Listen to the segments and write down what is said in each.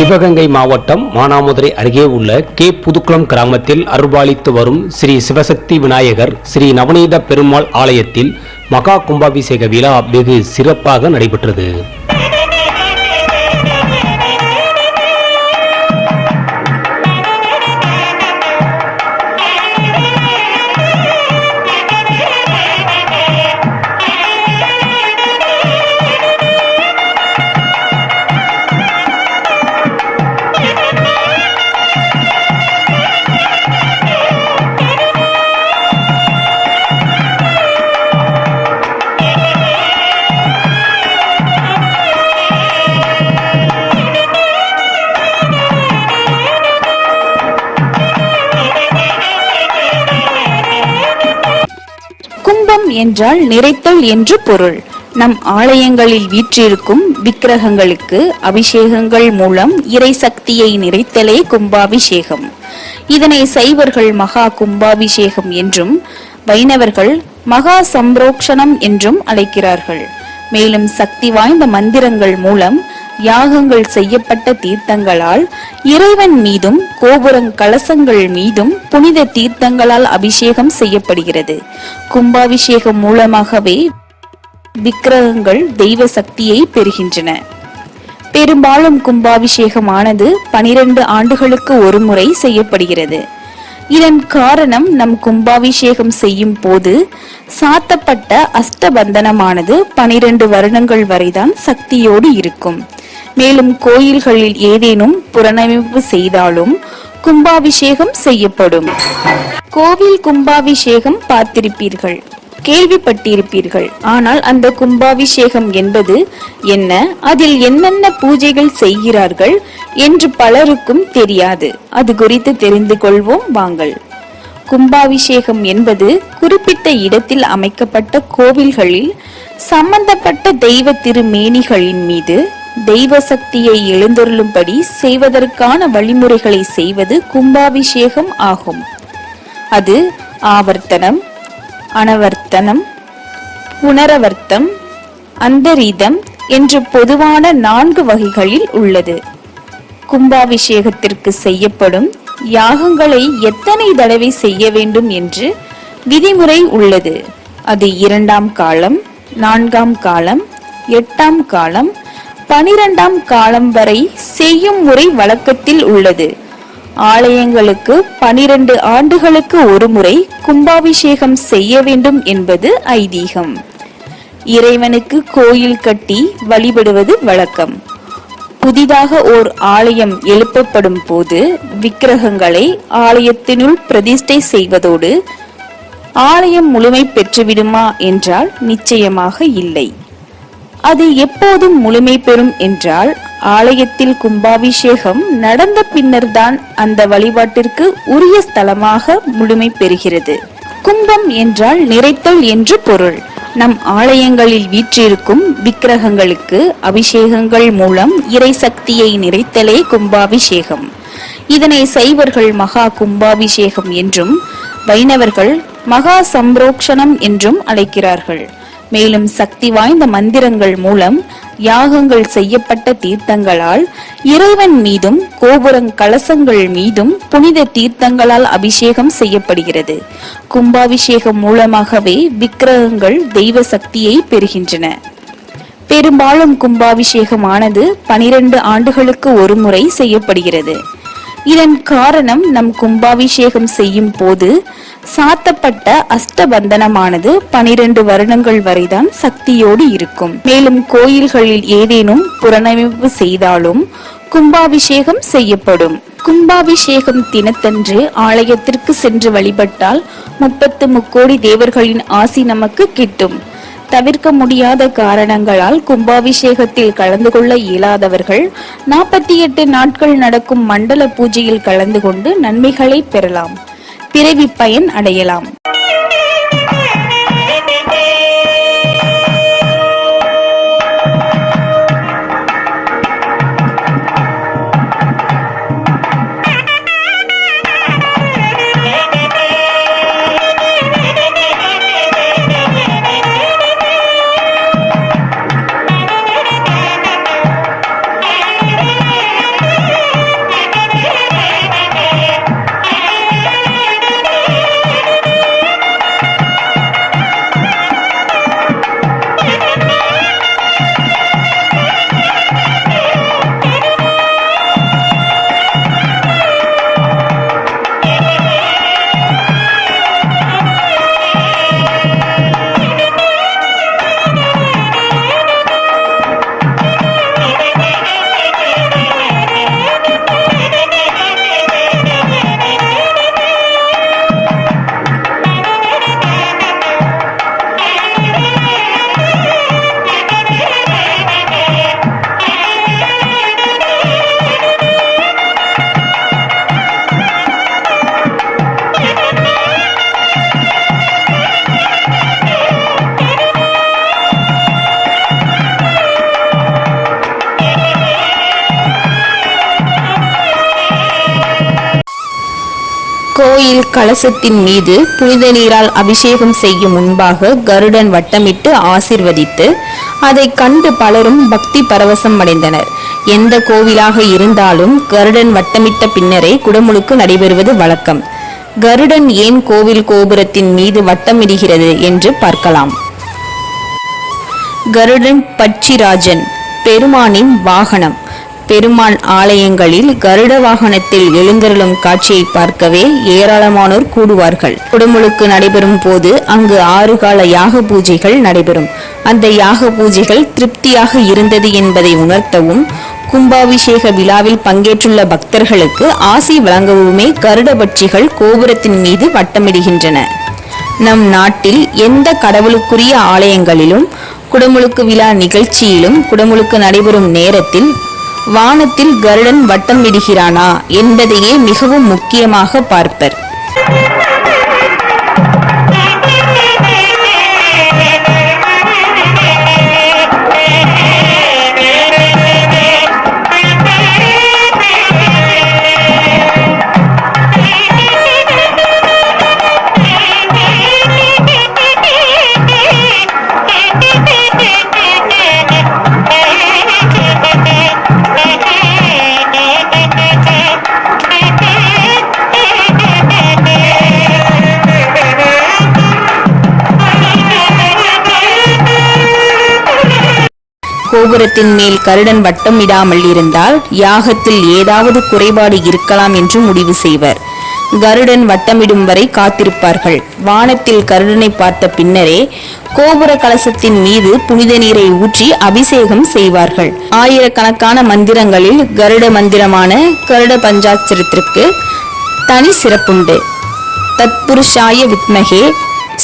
சிவகங்கை மாவட்டம் மானாமதுரை அருகே உள்ள கே புதுக்குளம் கிராமத்தில் அருள்பாலித்து வரும் ஸ்ரீ சிவசக்தி விநாயகர் ஸ்ரீ நவநீத பெருமாள் ஆலயத்தில் மகா கும்பாபிஷேக விழா வெகு சிறப்பாக நடைபெற்றது. என்றால் நிறைத்தல் என்று பொருள். நம் ஆலயங்களில் வீற்றிருக்கும் விக்கிரகங்களுக்கு அபிஷேகங்கள் மூலம் இறை சக்தியை நிறைத்தலே கும்பாபிஷேகம். இதனை சைவர்கள் மகா கும்பாபிஷேகம் என்றும் வைணவர்கள் மகா சம்ரோக்ஷணம் என்றும் அழைக்கிறார்கள். மேலும் சக்தி வாய்ந்த மந்திரங்கள் மூலம் யாகங்கள் செய்யப்பட்ட தீர்த்தங்களால் இறைவன் மீதும் கோபுரம் கலசங்கள் மீதும் புனித தீர்த்தங்களால் அபிஷேகம் செய்யப்படுகிறது. கும்பாபிஷேகம் மூலமாகவே விக்கிரகங்கள் தெய்வ சக்தியை பெறுகின்றன. பெரும்பாலும் கும்பாபிஷேகமானது பனிரெண்டு ஆண்டுகளுக்கு ஒருமுறை செய்யப்படுகிறது. இதன் காரணம் நம் கும்பாபிஷேகம் செய்யும் போது சாத்தப்பட்ட அஷ்டபந்தனமானது பனிரெண்டு வருடங்கள் வரைதான் சக்தியோடு இருக்கும். மேலும் கோயில்களில் ஏதேனும் புறநமைப்பு செய்தாலும் கும்பாபிஷேகம் செய்யப்படும். கோவில் கும்பாபிஷேகம் பார்த்திருப்பீர்கள் கேள்விப்பட்டிருப்பீர்கள். ஆனால் அந்த கும்பாபிஷேகம் என்பது என்ன? அதில் என்னென்ன பூஜைகள் செய்கிறார்கள் என்று பலருக்கும் தெரியாது. அது குறித்து தெரிந்து கொள்வோம் வாங்கள். கும்பாபிஷேகம் என்பது குறிப்பிட்ட இடத்தில் அமைக்கப்பட்ட கோவில்களில் சம்பந்தப்பட்ட தெய்வ திருமேனிகளின் மீது தெய்வ சக்தியை எழுந்தருளும்படி செய்வதற்கான வழிமுறைகளை செய்வது கும்பாபிஷேகம் ஆகும். அது ஆவர்த்தனம் அனவர்த்தனம் புனரவர்த்தம் அந்தரீதம் என்று பொதுவான நான்கு வகைகளில் உள்ளது. கும்பாபிஷேகத்திற்கு செய்யப்படும் யாகங்களை எத்தனை தடவை செய்ய வேண்டும் என்று விதிமுறை உள்ளது. அது இரண்டாம் காலம் நான்காம் காலம் எட்டாம் காலம் பனிரெண்டாம் காலம் வரை செய்யும் முறை வழக்கத்தில் உள்ளது. ஆலயங்களுக்கு பனிரெண்டு ஆண்டுகளுக்கு ஒருமுறை கும்பாபிஷேகம் செய்ய வேண்டும் என்பது ஐதீகம். இறைவனுக்கு கோயில் கட்டி வழிபடுவது வழக்கம். புதிதாக ஓர் ஆலயம் எழுப்பப்படும் போது விக்கிரகங்களை ஆலயத்தினுள் பிரதிஷ்டை செய்வதோடு ஆலயம் முழுமை பெற்றுவிடுமா என்றால் நிச்சயமாக இல்லை. அது எப்போதும் முழுமை பெறும் என்றால் ஆலயத்தில் கும்பாபிஷேகம் நடந்த பின்னர்தான் அந்த வழிபாட்டிற்கு உரிய ஸ்தலமாக முழுமை பெறுகிறது. கும்பம் என்றால் நிறைத்தல் என்று பொருள். நம் ஆலயங்களில் வீற்றிருக்கும் விக்கிரகங்களுக்கு அபிஷேகங்கள் மூலம் இறை சக்தியை நிறைத்தலே கும்பாபிஷேகம். இதனை சைவர்கள் மகா கும்பாபிஷேகம் என்றும் வைணவர்கள் மகா சம்ரோக்ஷணம் என்றும் அழைக்கிறார்கள். மேலும் சக்தி வாய்ந்த மந்திரங்கள் மூலம் யாகங்கள் செய்யப்பட்ட தீர்த்தங்களால் இறைவன் மீதும் கோபுரம் கலசங்கள் மீதும் புனித தீர்த்தங்களால் அபிஷேகம் செய்யப்படுகிறது. கும்பாபிஷேகம் மூலமாகவே விக்கிரகங்கள் தெய்வ சக்தியை பெறுகின்றன. பெரும்பாலும் கும்பாபிஷேகமானது பனிரெண்டு ஆண்டுகளுக்கு ஒருமுறை செய்யப்படுகிறது. இதன் காரணம் நம் கும்பாபிஷேகம் செய்யும் போது சாத்தப்பட்ட அஷ்டபந்தனமானது பனிரெண்டு வருடங்கள் வரைதான் சக்தியோடு இருக்கும். மேலும் கோயில்களில் ஏதேனும் புறநமைப்பு செய்தாலும் கும்பாபிஷேகம் செய்யப்படும். கும்பாபிஷேகம் தினத்தன்று ஆலயத்திற்கு சென்று வழிபட்டால் முப்பத்து முக்கோடி தேவர்களின் ஆசி நமக்கு கிட்டும். தவிர்க்க முடியாத காரணங்களால் கும்பாபிஷேகத்தில் கலந்து கொள்ள இயலாதவர்கள் நாற்பத்தி எட்டு நாட்கள் நடக்கும் மண்டல பூஜையில் கலந்து கொண்டு நன்மைகளை பெறலாம். பிறவி பயன் அடையலாம். கோயில் கலசத்தின் மீது புனித நீரால் அபிஷேகம் செய்யும் முன்பாக கருடன் வட்டமிட்டு ஆசிர்வதித்து அதை கண்டு பலரும் பக்தி பரவசம் அடைந்தனர். எந்த கோவிலாக இருந்தாலும் கருடன் வட்டமிட்ட பின்னரே குடமுழுக்கு நடைபெறுவது வழக்கம். கருடன் ஏன் கோவில் கோபுரத்தின் மீது வட்டமிடுகிறது என்று பார்க்கலாம். கருடன் பட்சிராஜன் பெருமானின் வாகனம். பெருமான் ஆலயங்களில் கருட வாகனத்தில் எழுந்தருளும் காட்சியை பார்க்கவே ஏராளமானோர் கூடுவார்கள். குடமுழுக்கு நடைபெறும் போது அங்கு ஆறு கால யாக பூஜைகள் நடைபெறும். அந்த யாக பூஜைகள் திருப்தியாக இருந்தது என்பதை உணர்த்தவும் கும்பாபிஷேக விழாவில் பங்கேற்றுள்ள பக்தர்களுக்கு ஆசி வழங்கவுமே கருட பட்சிகள் கோபுரத்தின் மீது வட்டமிடுகின்றன. நம் நாட்டில் எந்த கடவுளுக்குரிய ஆலயங்களிலும் குடமுழுக்கு விழா நிகழ்ச்சியிலும் குடமுழுக்கு நடைபெறும் நேரத்தில் வானத்தில் கருடன் வட்டம் விடுகிறானா என்பதையே மிகவும் முக்கியமாக பார்ப்பர். கோபுரத்தின் மேல் கருடன் வட்டம் இடாமல் இருந்தால் யாகத்தில் ஏதாவது குறைபாடு இருக்கலாம் என்று முடிவு செய்வர். கருடன் வட்டமிடும் வரை காத்திருப்பார்கள். வானத்தில் கருடனை பார்த்த பின்னரே கோபுர கலசத்தின் மீது புனித நீரை ஊற்றி அபிஷேகம் செய்வார்கள். ஆயிரக்கணக்கான மந்திரங்களில் கருட மந்திரமான கருட பஞ்சாட்சரத்திற்கு தனி சிறப்புண்டு. தத்புருஷாய வித்மகே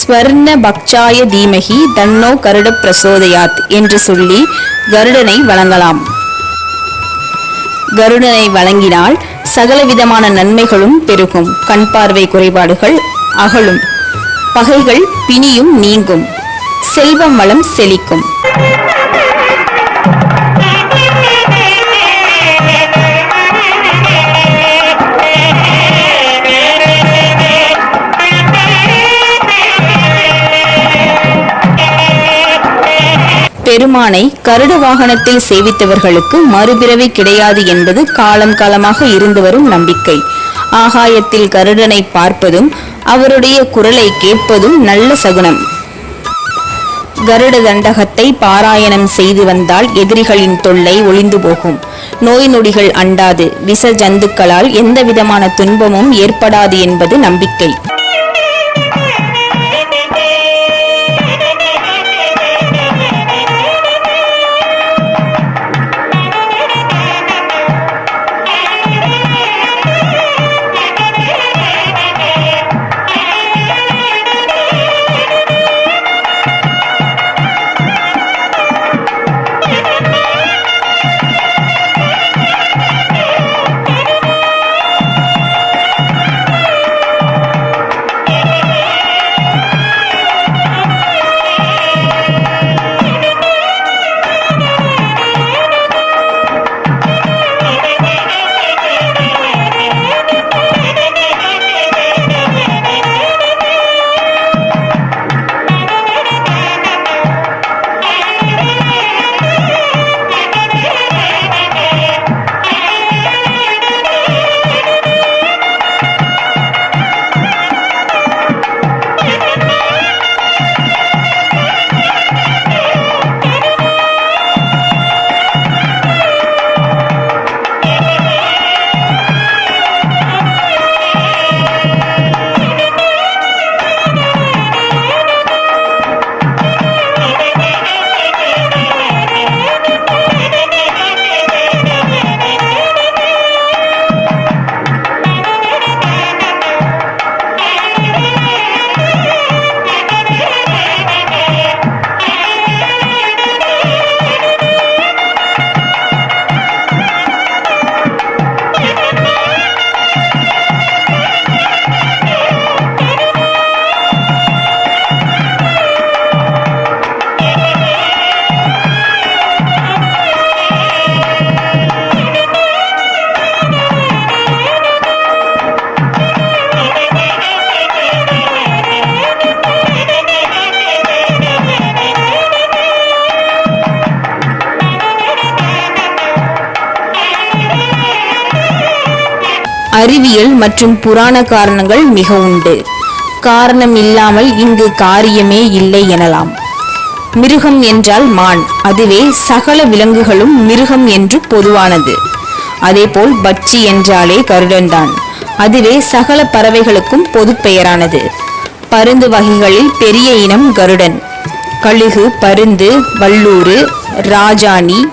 ஸ்வர்ண பக்ஷாய தீமகி தன்னோ கருட பிரசோதயாத் என்று சொல்லி கருடனை வழங்கலாம். கருடனை வழங்கினால் சகலவிதமான நன்மைகளும் பெருகும். கண் பார்வை குறைபாடுகள் அகலும். பகைகள் பிணியும் நீங்கும். செல்வம் வளம் செழிக்கும். பெருமானை கருட வாகனத்தில் சேவித்தவர்களுக்கு மறுபிறவி கிடையாது என்பது காலம் காலமாக இருந்து வரும் நம்பிக்கை. ஆகாயத்தில் கருடனை பார்ப்பதும் அவருடைய குரலை கேட்பதும் நல்ல சகுனம். கருட தண்டகத்தை பாராயணம் செய்து வந்தால் எதிரிகளின் தொல்லை ஒளிந்து போகும். நோய் நொடிகள் அண்டாது. விஷ ஜந்துக்களால் எந்தவிதமான துன்பமும் ஏற்படாது என்பது நம்பிக்கை. அறிவியல் மற்றும் புராண காரணங்கள் மிக உண்டு காரணம் இல்லாமல் இங்கு காரியமே இல்லை எனலாம். மிருகம் என்றால் மான். அதுவே சகல விலங்குகளும் மிருகம் என்று பொதுவானது. அதேபோல் பட்சி என்றாலே கருடன்தான். அதுவே சகல பறவைகளுக்கும் பொது பெயரானது. பருந்து வகைகளில் பெரிய இனம் கருடன். கழுகு பருந்து வல்லூறு ராஜாணி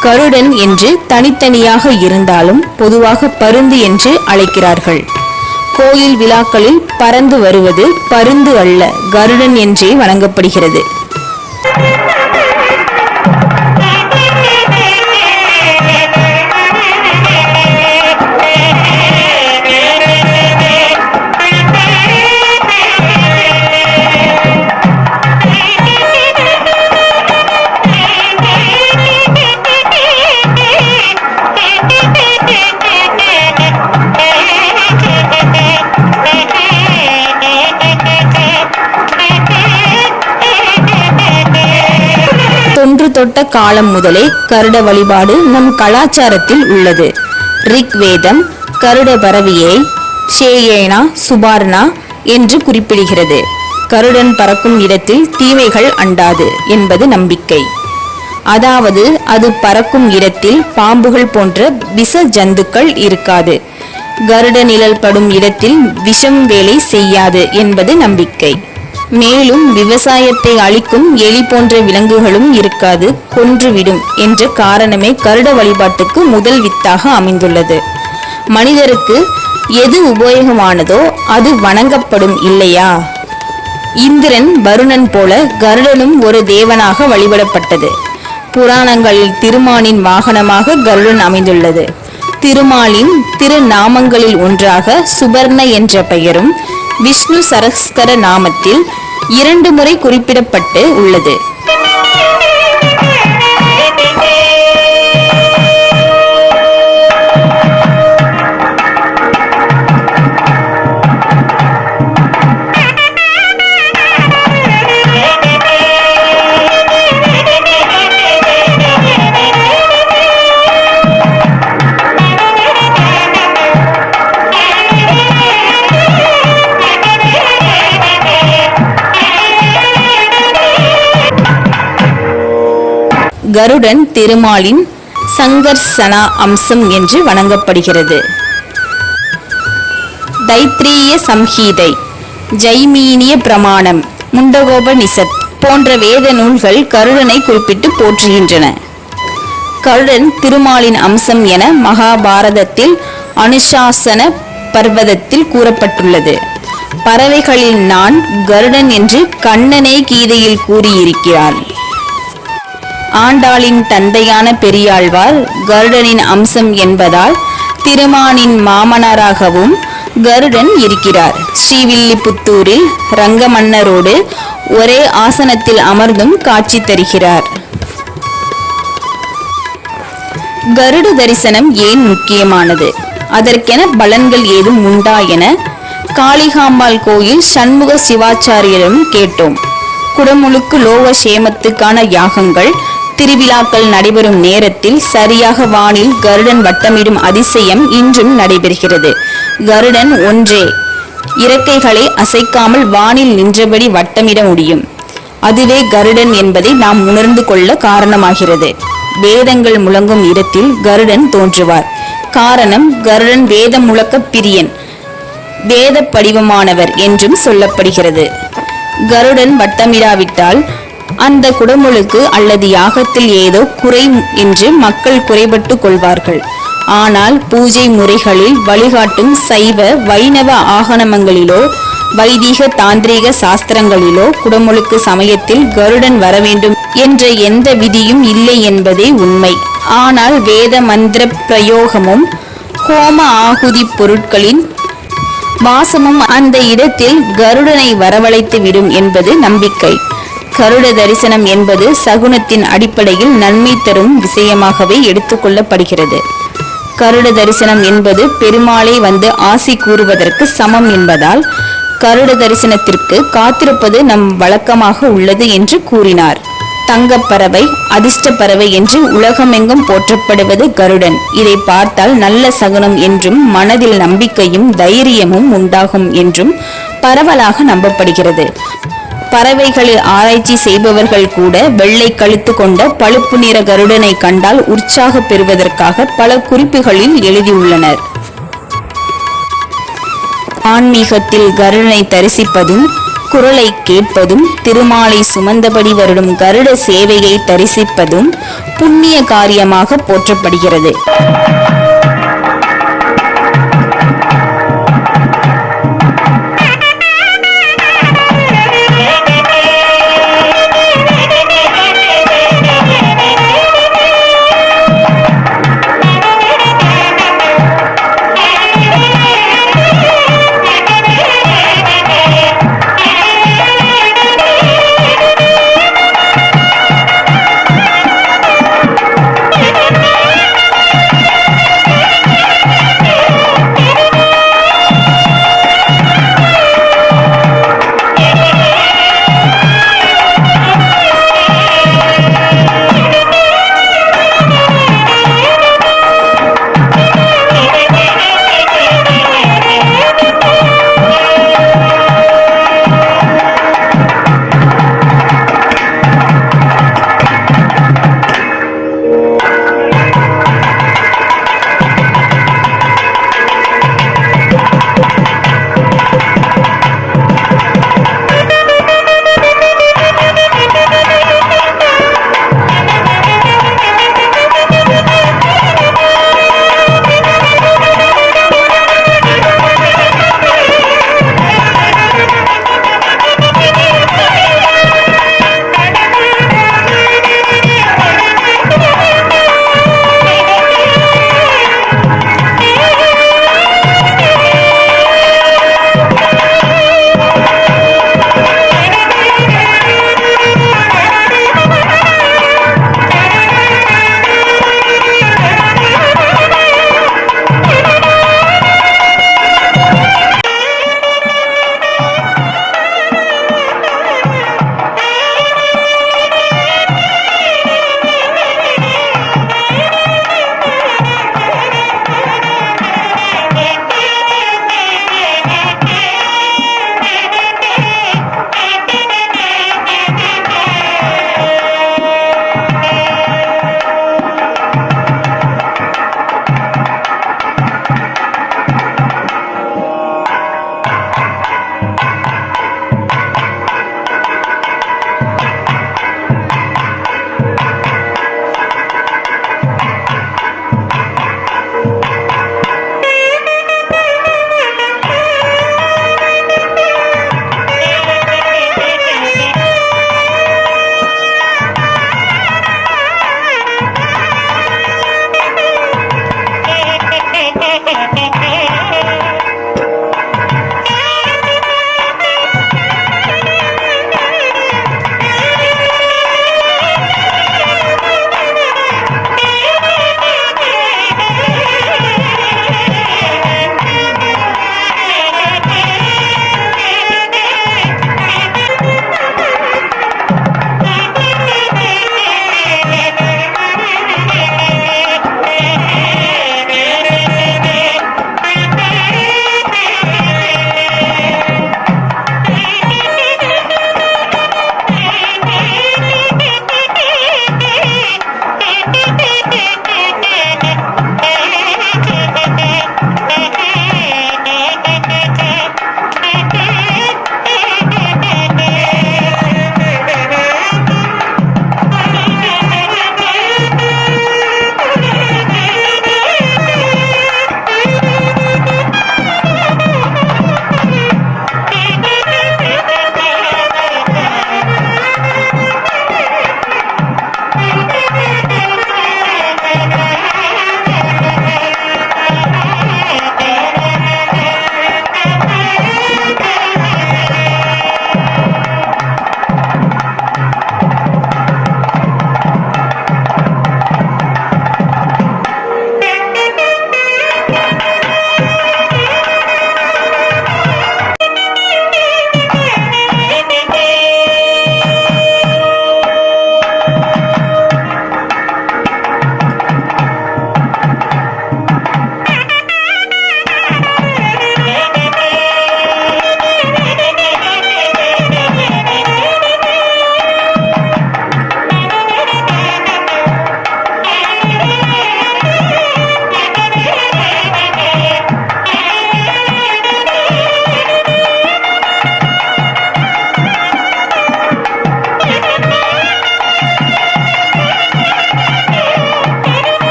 கருடன் என்று தனித்தனியாக இருந்தாலும் பொதுவாக பருந்து என்று அழைக்கிறார்கள். கோயில் விழாக்களில் பறந்து வருவது பருந்து அல்ல கருடன் என்றே வணங்கப்படுகிறது. தொட்ட காலம் முதலே கருட வழிபாடு நம் கலாச்சாரத்தில் உள்ளது. ரிக்வேதம் கருட பறவையை ஷேயேனா சுபார்ணா என்று குறிப்பிடுகிறது. கருடன் பறக்கும் இடத்தில் தீமைகள் அண்டாது என்பது நம்பிக்கை. அதாவது அது பறக்கும் இடத்தில் பாம்புகள் போன்ற விஷ ஜந்துக்கள் இருக்காது. கருட நிழல் படும் இடத்தில் விஷம் வேலை செய்யாது என்பது நம்பிக்கை. மேலும் விவசாயத்தை அழிக்கும் எலி போன்ற விலங்குகளும் இருக்காது கொன்றுவிடும் என்ற காரணமே கருட வழிபாட்டுக்கு முதல் வித்தாக அமைந்துள்ளது. மனிதருக்கு எது உபயோகமானதோ அது வணங்கப்படும் இல்லையா? இந்திரன் வருணன் போல கருடனும் ஒரு தேவனாக வழிபடப்பட்டது. புராணங்களில் திருமாலின் வாகனமாக கருடன் அமைந்துள்ளது. திருமாலின் திருநாமங்களில் ஒன்றாக சுபர்ண என்ற பெயரும் விஷ்ணு சரஸ்கர நாமத்தில் இரண்டு முறை குறிப்பிடப்பட்டு உள்ளது. கருடன் திருமாலின் சங்கர்சனா அம்சம் என்று வணங்கப்படுகிறது. தைத்திரீய சம்ஹீதை ஜைமீனிய பிரமாணம் முண்டகோபனிஷத் போன்ற வேத நூல்கள் கருடனை குறிப்பிட்டு போற்றுகின்றன. கருடன் திருமாலின் அம்சம் என மகாபாரதத்தில் அனுசாசன பர்வதத்தில் கூறப்பட்டுள்ளது. பறவைகளில் நான் கருடன் என்று கண்ணனே கீதையில் கூறியிருக்கிறான் ஆண்டாளின் தந்தையான பெரியாழ்வார் கருடனின் அம்சம் என்பதால் திருமானின் மாமனாராகவும் கருடன் இருக்கிறார். ஸ்ரீவில்லிபுத்தூரில் ரங்கமன்னரோடு ஒரே ஆசனத்தில் அமர்ந்தும் காட்சி தருகிறார். கருட தரிசனம் ஏன் முக்கியமானது? அதற்கென பலன்கள் ஏதும் உண்டா என காளிகாம்பாள் கோயில் சண்முக சிவாச்சாரியரும் கேட்டோம். குடமுழுக்கு லோக சேமத்துக்கான யாகங்கள் திருவிழாக்கள் நடைபெறும் நேரத்தில் சரியாக வானில் கருடன் வட்டமிடும் அதிசயம் இன்றும் நடைபெறுகிறது. கருடன் ஒன்றே. இறக்கைகளை அசைக்காமல் வானில் நின்றபடி வட்டமிட முடியும். அதுவே கருடன் என்பதை நாம் உணர்ந்து கொள்ள காரணமாகிறது. வேதங்கள் முழங்கும் இடத்தில் கருடன் தோன்றுவார். காரணம் கருடன் வேதம் முழக்க பிரியன் வேத படிவமானவர் என்றும் சொல்லப்படுகிறது. கருடன் வட்டமிடாவிட்டால் அந்த குடமுழுக்கு அல்லது யாகத்தில் ஏதோ குறை என்று மக்கள் குறைபட்டு கொள்வார்கள். ஆனால் பூஜை முறைகளில் வழிகாட்டும் சைவ வைணவ ஆகனமங்களிலோ வைதிக தாந்திரீக சாஸ்திரங்களிலோ குடமுழுக்கு சமயத்தில் கருடன் வர வேண்டும் என்ற எந்த விதியும் இல்லை என்பதே உண்மை. ஆனால் வேத மந்திர பிரயோகமும் ஹோம ஆகுதி பொருட்களின் வாசமும் அந்த இடத்தில் கருடனை வரவழைத்து விடும் என்பது நம்பிக்கை. கருட தரிசனம் என்பது சகுனத்தின் அடிப்படையில் நன்மை தரும் விஷயமாகவே எடுத்துக்கொள்ளப்படுகிறது. கருட தரிசனம் என்பது பெருமாளை வந்து ஆசி கூறுவதற்கு சமம் என்பதால் கருட தரிசனத்திற்கு காத்திருப்பது நம் வழக்கமாக உள்ளது என்று கூறினார். தங்கப்பறவை அதிர்ஷ்ட பறவை என்று உலகமெங்கும் போற்றப்படுவது கருடன். இதை பார்த்தால் நல்ல சகுனம் என்றும் மனதில் நம்பிக்கையும் தைரியமும் உண்டாகும் என்றும் பரவலாக நம்பப்படுகிறது. பறவைகளை ஆராய்ச்சி செய்பவர்கள் கூட வெள்ளை கழுத்து கொண்ட பழுப்பு நிற கருடனை கண்டால் உற்சாக பெறுவதற்காக பல குறிப்புகளில் எழுதியுள்ளனர். ஆன்மீகத்தில் கருடனை தரிசிப்பதும் குரலை கேட்பதும் திருமாலை சுமந்தபடி வருடும் கருட சேவையை தரிசிப்பதும் புண்ணிய காரியமாக போற்றப்படுகிறது.